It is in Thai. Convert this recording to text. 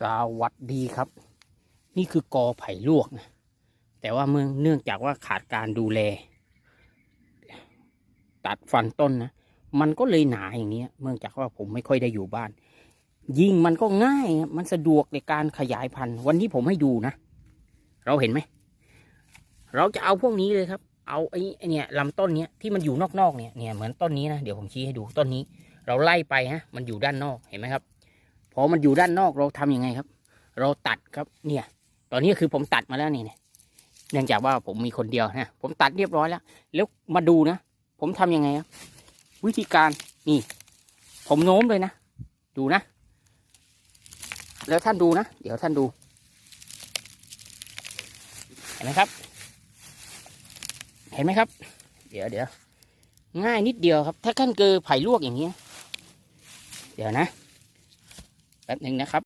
สวัสดีครับ นี่คือกอไผ่ลวกนะแต่ว่าเมื่อเนื่องจากว่าขาดการดูแล ตัดฟันต้นนะ มันก็เลยหนาอย่างนี้เนื่องจากว่าผมไม่ค่อยได้อยู่บ้าน ยิงมันก็ง่ายมันสะดวกในการขยายพันธุ์วันนี้ผมให้ดูนะ เราเห็นไหม เราจะเอาพวกนี้เลยครับ เอาไอ้ไอ้เนี่ยลำต้นเนี้ยที่มันอยู่นอกๆเนี่ยเนี่ยเหมือนต้นนี้นะเดี๋ยวผมชี้ให้ดูต้นนี้ เราไล่ไปฮะ มันอยู่ด้านนอกเห็นไหมครับ พอมันอยู่ด้านนอกเราทำยังไงครับ เราตัดครับเนี่ย ตอนนี้คือผมตัดมาแล้วนี่เนี่ยเนื่องจากว่าผมมีคนเดียวนะผมตัดเรียบร้อยแล้ว แล้วมาดูนะ ผมทำยังไงครับ วิธีการนี่ ผมโน้มเลยนะ ดูนะ แล้วท่านดูนะ เดี๋ยวท่านดูเห็นไหมครับ เห็นไหมครับ เดี๋ยวเดี๋ยวง่ายนิดเดียวครับ ถ้าขั้นเกอไผ่ลวกอย่างนี้ยเดี๋ยวนะ แป๊บหนึ่งนะครับ